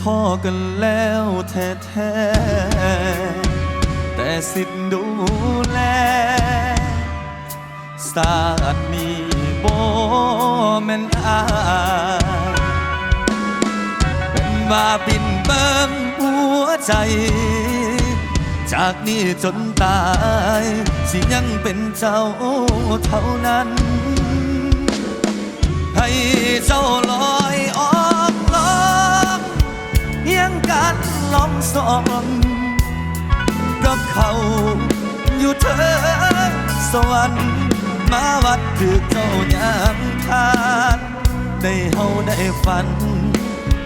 ได้พ่อกันแล้วแท้ๆแต่สิทธิ์ดูแลสาดนี้บ่แม่นอายเป็นมาบินเบิ่มหัวใจ จากนี้จนตาย สิยังเป็นเจ้าเท่านั้น ให้เจ้า องกับเขาอยู่เธอสวรรค์มาวัดคือเจ้ายังทานได้เฮาได้ฝัน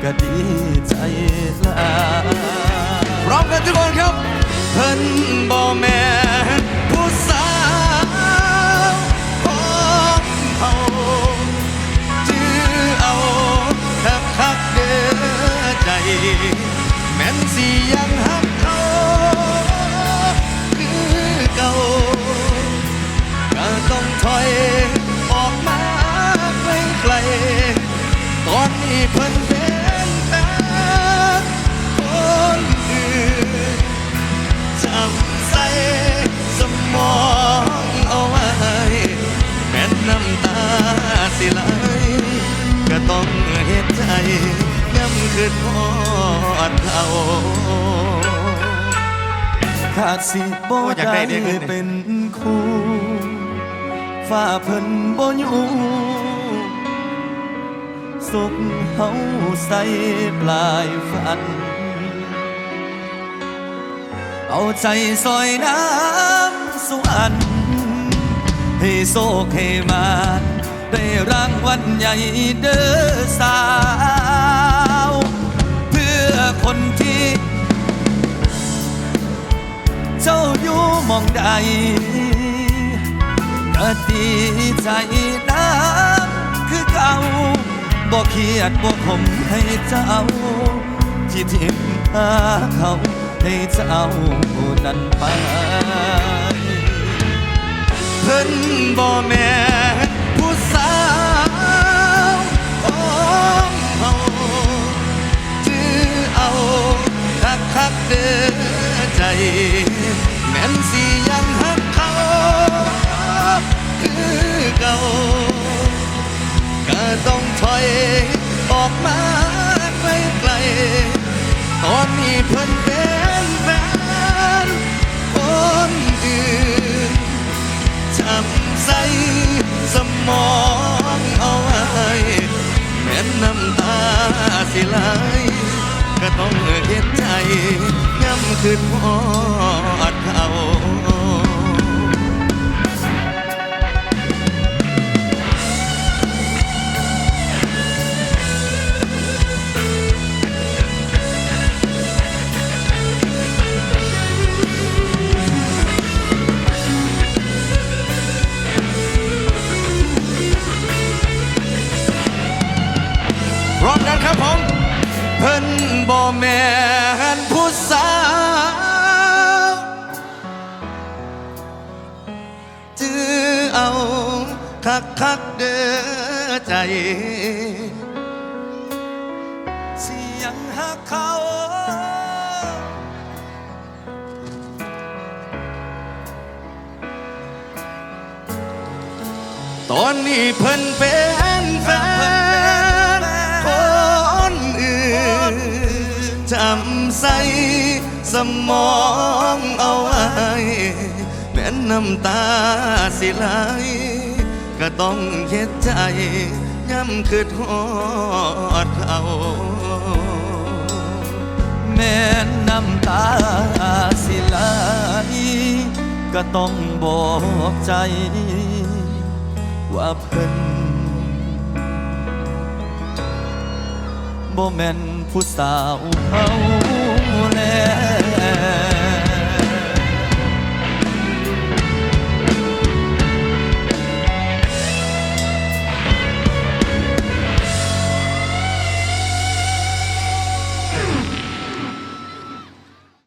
ก็ดีใจลาพร้อมกันทุกคนครับเพิ่นบ่แม่ ต้องเห็นใจย้ำคืนพอดเขาขาดสิบ่อยากได้เด้อเงินเป็นคู่ฝ้าเพิ่นบ่อยู่สุขเฮาใส่ปลายฝัน เอาใจซอยน้ำสุอันให้โซกให้มา ได้รางวัลใหญ่เด้อสาว เพื่อคนที่ เจ้าอยู่มองใดก็ดีใจน้ำคือเก่าบ่เครียดบ่ขมให้เจ้า ที่ทิมหาเขาให้เจ้านั้นไปเพิ่นบ่แม่ ออกมาไกลไกลตอนนี้เพิ่นเป็นแฟนคนอื่นจำใส่สมองเอาไว้แม้นน้ำตาสิไหลก็ต้องเห็นใจย้ำคืนพอ นผู้สาวจื้อเอาคักคักเด้อใจ เสียงหักเขา ตอนนี้เพิ่นเป็นแฟน จำใส่สมองเอาไว้แม้นน้ำตาสิไหลก็ต้องเฮ็ดใจย้ำคือทอดเขาแม่น้ำตาสิไหลก็ต้องบอกใจ ว่าเพิ่น บ่แม่นผู้สาวเขาแล้ว